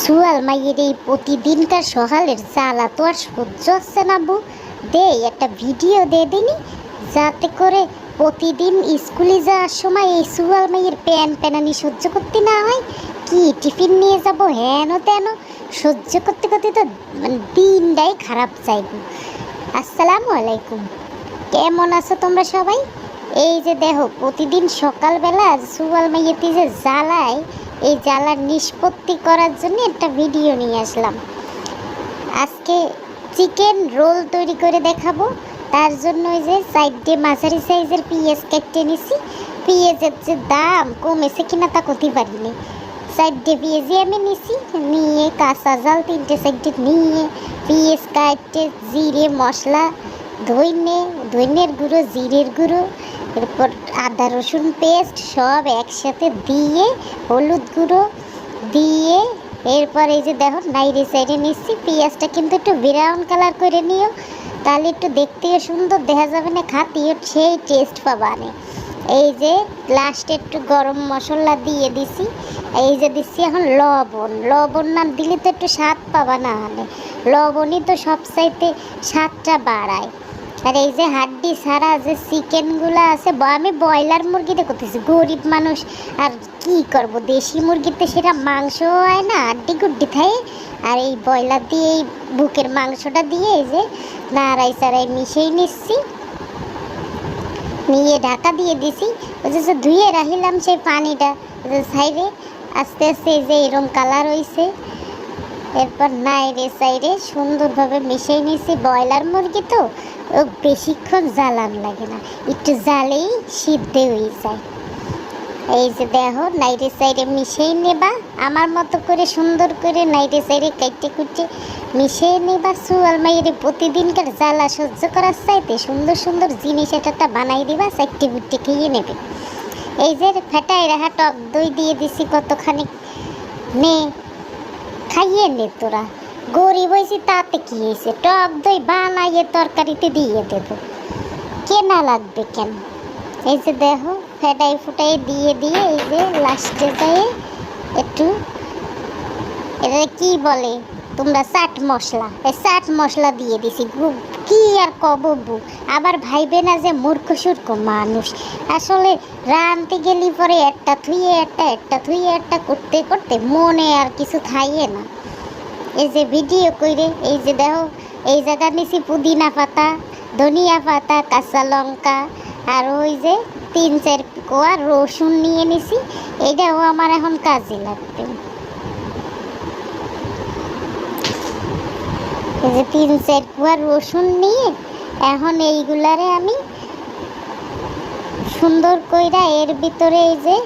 সুয়াল মাইয়ের এই প্রতিদিনকার সকালের জ্বালা তো আর সহ্য হচ্ছে না বউ। দে, একটা ভিডিও দে দিনি, যাতে করে প্রতিদিন স্কুলে যাওয়ার সময় এই সুয়াল মাইয়ের প্যান প্যানানি সহ্য করতে না হয়, কি টিফিন নিয়ে যাব, হেন তেন, সহ্য করতে করতে তো মানে দিনটাই খারাপ যাইব আসসালামু আলাইকুম। কেমন আছো তোমরা সবাই? এই যে দেখো, প্রতিদিন সকালবেলা সুয়াল মাইয়েতে যে জ্বালায় এই জ্বালার নিষ্পত্তি করার জন্য একটা ভিডিও নিয়ে আসলাম। আজকে চিকেন রোল তৈরি করে দেখাবো। তার জন্য ওই যে সাইড সাইডে মাঝারি সাইজের পেঁয়াজ কেটে নিছি। পেঁয়াজের যে দাম কমেছে কিনা তা করতে পারিনি। সাইডে পেঁয়াজই আমি নিছি, নিয়ে কাঁচা জাল তিনটে সাইডে নিয়ে পেঁয়াজ কাটতে জিরে, মশলা, ধইনে, ধইনের গুঁড়ো, জিরের গুঁড়ো এরপর আদা, রসুন পেস্ট সব একসাথে দিয়ে, হলুদ গুঁড়ো দিয়ে, এরপর এই যে দেখো নাইরে সাইডে নিচ্ছি। পেঁয়াজটা কিন্তু একটু ব্রাউন কালার করে নিও, তাহলে একটু দেখতেও সুন্দর দেখা যাবে না খাতিও সেই টেস্ট পাবা পাবানে এই যে লাস্টে একটু গরম মশলা দিয়ে দিছি, এই যে দিচ্ছি এখন লবণ। লবণ না দিলে তো একটু স্বাদ পাবা না হলে লবণই তো সবচাইতে স্বাদটা বাড়ায়। আর এই যে হাড্ডি ছাড়া যে চিকেনগুলো আছে আমি ব্রয়লার মুরগিতে করতেছি, গরিব মানুষ। আর কি করব, দেশি মুরগিতে সেটা মাংস হয় না, হাড্ডি গুড্ডি থাকে। আর এই ব্রয়লার দিয়ে, এই বুকের মাংসটা দিয়ে এই যে নাড়াই চাড়াই মিশিয়ে নিচ্ছি। নিয়ে ঢাকা দিয়ে দিছি ওই যে ধুয়ে রাখিলাম সেই পানিটা সাইডে আস্তে আস্তে এই যে এরম কালার হইছে। এরপর নাইরে সাইরে, সুন্দরভাবে মিশিয়ে নিয়েছি ব্রয়লার মুরগি তো। ও বেশিক্ষণ জ্বালান লাগে না, একটু জ্বালেই সিদ্ধ হয়ে যায়। এই যে দেখো নাইরে সাইডে মিশিয়ে নেবা, আমার মতো করে সুন্দর করে নাইরে সাইডে কাইটে কুটে মিশিয়ে নেবা। সুয়াল মাইয়ের প্রতিদিনকার জ্বালা সহ্য করার চাইতে সুন্দর সুন্দর জিনিস একটা বানাই দিবা, চারটে গুটে খেয়ে নেবে। এই যে ফেটাই রাখা টক দই দিয়ে দিছি কতখানি নে খাইয়ে নে তোরা। গরিব হয়েছি তাতে কি হয়েছে টক দই বানাইয়ে তরকারিতে দিয়ে দেব। কেনা লাগবে কেন? এই যে দেখো ফেটাই ফুটাই দিয়ে দিয়ে এই যে লাস্টে যায় একটু, এটা কি বলে? তোমরা চাট মশলা, এই চাট মশলা দিয়ে দিছি। কি আর কব বু? আবার ভাইবে না যে মূর্খ, সূর্খ মানুষ। আসলে রানতে গেলি পরে একটা থুয়ে একটা একটা থুয়ে একটা করতে করতে মনে আর কিছু থাইয়ে না। এই যে ভিডিও কইরে, এই যে দেখো, এই জায়গা নিছি পুদিনা পাতা, ধনিয়া পাতা, কাঁচা লঙ্কা, আর ওই যে তিন চার কোয়া রসুন নিয়ে নিছি। এটাও আমার এখন কাজে লাগবে। এই যে তিন চার কোয়া রসুন নিয়ে এখন এইগুলারে আমি সুন্দর কইরা এর ভিতরে এই যে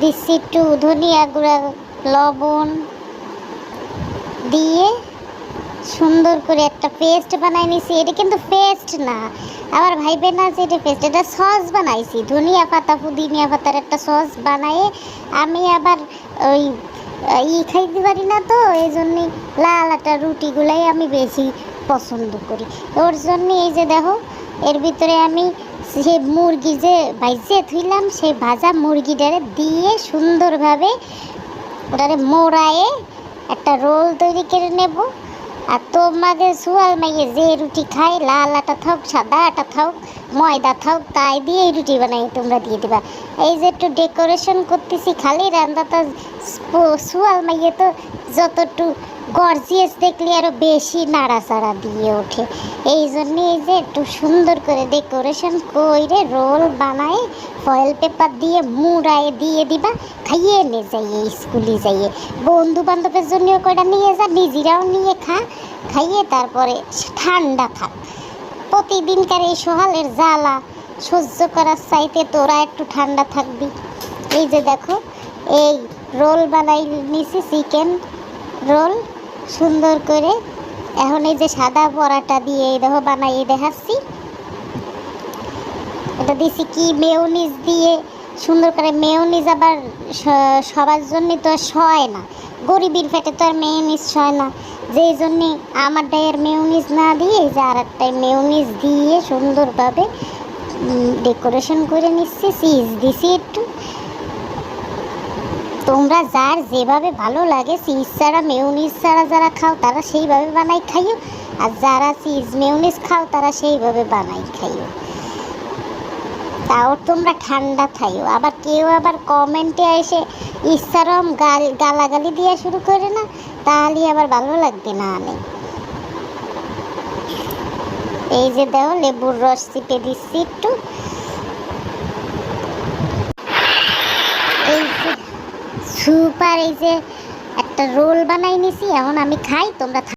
দিচ্ছি একটু ধনিয়া গুঁড়া, লবণ দিয়ে সুন্দর করে একটা পেস্ট বানাই নিছি। এটা কিন্তু পেস্ট না। আবার ভাইবে না যে এটা পেস্ট, এটা সস বানাইছি। ধনিয়া পাতা পুদিনিয়া পাতার একটা সস বানায়ে আমি আবার ওই ই খাইতে পারি না তো, এই জন্যে লাল আটা রুটিগুলাই আমি বেশি পছন্দ করি। ওর জন্য এই যে দেখো, এর ভিতরে আমি সে মুরগি যে ভাইজে থুইলাম সেই ভাজা মুরগিটারে দিয়ে সুন্দরভাবে ওটারে মোড়ায়ে একটা রোল তৈরি করে নেব। আর তোমাদের সুয়াল মাইয়ে যে রুটি খাই লাল আটা থাক সাদা আটা থাক ময়দা থাক তাই দিয়ে রুটি বানাই, তোমরা দিয়ে দিবা। এই যে একটু ডেকোরেশন করতেছি, খালি রান্দাটা সুয়াল মাইয়ে তো যতটু গর্জিয়াস দেখলে আরও বেশি নাড়াচাড়া দিয়ে ওঠে। এই জন্য এই যে একটু সুন্দর করে ডেকোরেশন করে রোল বানায় ফয়েল পেপার দিয়ে মুড়ায় দিয়ে দিবা, খাইয়ে নে যাইয়ে, স্কুলে যাইয়ে। বন্ধু বান্ধবের জন্য কয়টা নিয়ে যা, নিজেরাও নিয়ে খা, খাইয়ে তারপরে ঠান্ডা খা প্রতিদিনকার এই সকালের জ্বালা, সহ্য করার চাইতে তোরা একটু ঠান্ডা থাকবি। এই যে দেখো, এই রোল বানাই নিছি চিকেন রোল সুন্দর করে। এখন এই যে সাদা পরাটা দিয়ে এই দেখো বানাই দেখাচ্ছি। এটা দিছি কি, মেয়নিজ দিয়ে সুন্দর করে মেয়নিজ আবার সবার জন্য তো সয় না। গরিবের পেটে তো আর মেয়নিজ সয় না। যেই জন্যে আমার ডায়ের মেয়নিজ না দিয়ে, এই যে আর একটাই মেয়নিজ দিয়ে সুন্দরভাবে ডেকোরেশন করে নিচ্ছি চিজ দিছি একটু। তোমরা যার যেভাবে ভালো লাগে চিজ ছাড়া মেউনিস ছাড়া যারা খাও, তারা সেইভাবে বানাই খাইও। আর যারা চিজ মেউনিস খাও, তারা সেইভাবে বানাই খাইও। তাও তোমরা ঠান্ডা খাইও আবার কেউ আবার কমেন্টে এসে ইচ্ছারম গাল গালাগালি দেওয়া শুরু করে না, তাহলে আবার ভালো লাগবে না আনে। এই যে দাও লেবুর রস চিপে দিচ্ছি একটু এই যে সুপার এই যে একটা রোল বানাই নিছি এখন আমি খাই তোমরা